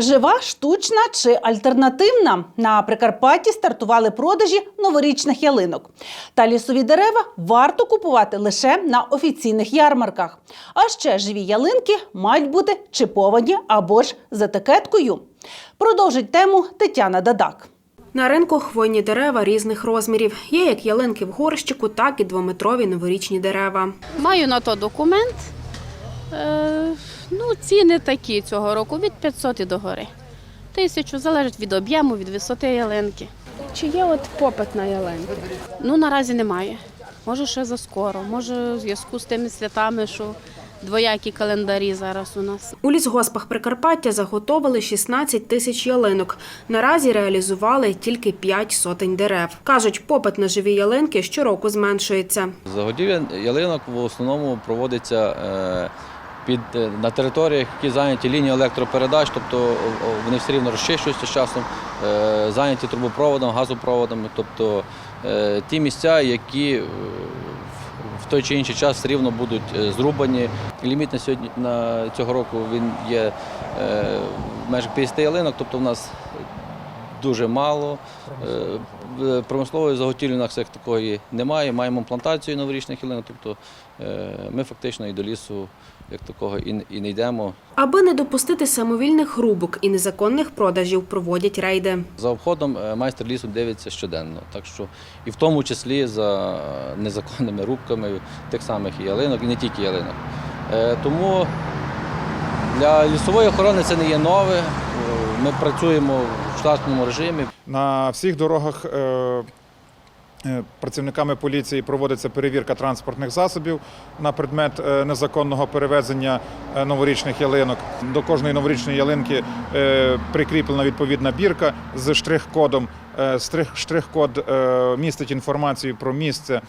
Жива, штучна чи альтернативна? На Прикарпатті стартували продажі новорічних ялинок. Та лісові дерева варто купувати лише на офіційних ярмарках. А ще живі ялинки мають бути чіповані або ж з етикеткою. Продовжить тему Тетяна Дадак. На ринку хвойні дерева різних розмірів. Є як ялинки в горщику, так і двометрові новорічні дерева. Маю на то документ. Е, ну, ціни такі цього року від 500 і до гори. Тисячу залежить від об'єму, від висоти ялинки. Чи є от попит на ялинки? Ну, наразі немає. Може, ще заскоро, може, в зв'язку з тими святами, що двоякі календарі зараз у нас. У лісгоспах Прикарпаття заготовили 16 тисяч ялинок. Наразі реалізували тільки 5 сотень дерев. Кажуть, попит на живі ялинки щороку зменшується. Заготівля ялинок в основному проводиться е, під, е, на територіях, які зайняті лінії електропередач, тобто вони все рівно розчищуються з часом, е, зайняті трубопроводом, газопроводами, тобто е, ті місця, які в- той чи інший час все рівно будуть зрубані. Ліміт на сьогодні на цього року він є в межах 50 ялинок, тобто в нас дуже мало. Е, Промислової заготівлі у нас як такої немає. Маємо плантацію новорічних ялинок, тобто е, ми фактично і до лісу як такого і не- йдемо. Аби не допустити самовільних рубок і незаконних продажів, проводять рейди. За обходом е, майстер лісу дивиться щоденно. Так що і в тому числі за незаконними рубками тих самих ялинок, і не тільки ялинок. Тому для лісової охорони це не є нове. Е, Ми працюємо в штатному режимі. На всіх дорогах е, е, працівниками поліції проводиться перевірка транспортних засобів на предмет незаконного перевезення новорічних ялинок. До кожної новорічної ялинки прикріплена відповідна бірка з штрих-кодом. Штрих-код містить інформацію про місце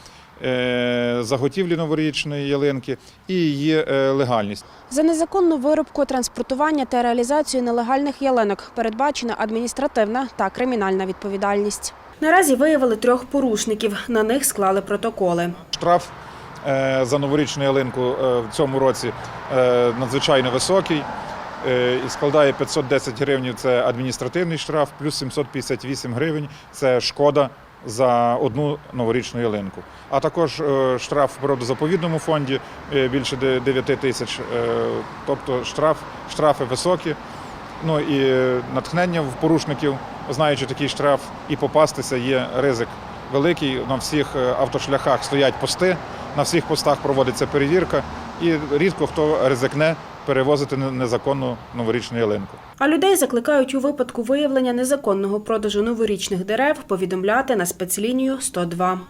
заготівлі новорічної ялинки і її е, легальність. За незаконну виробку, транспортування та реалізацію нелегальних ялинок передбачена адміністративна та кримінальна відповідальність. Наразі виявили трьох порушників. На них склали протоколи. Штраф е, за новорічну ялинку е, в цьому році е, надзвичайно високий е, і складає 510 гривень це адміністративний штраф, плюс 758 гривень це шкода за одну новорічну ялинку. А також е, штраф в природозаповідному фонді е, більше 9 тисяч. е, Тобто штраф, штрафи високі. Ну і натхнення в порушників, знаючи такий штраф, і попастися є ризик великий. На всіх автошляхах стоять пости, на всіх постах проводиться перевірка, і рідко хто ризикне перевозити незаконну новорічну ялинку. А людей закликають у випадку виявлення незаконного продажу новорічних дерев повідомляти на спецлінію 102.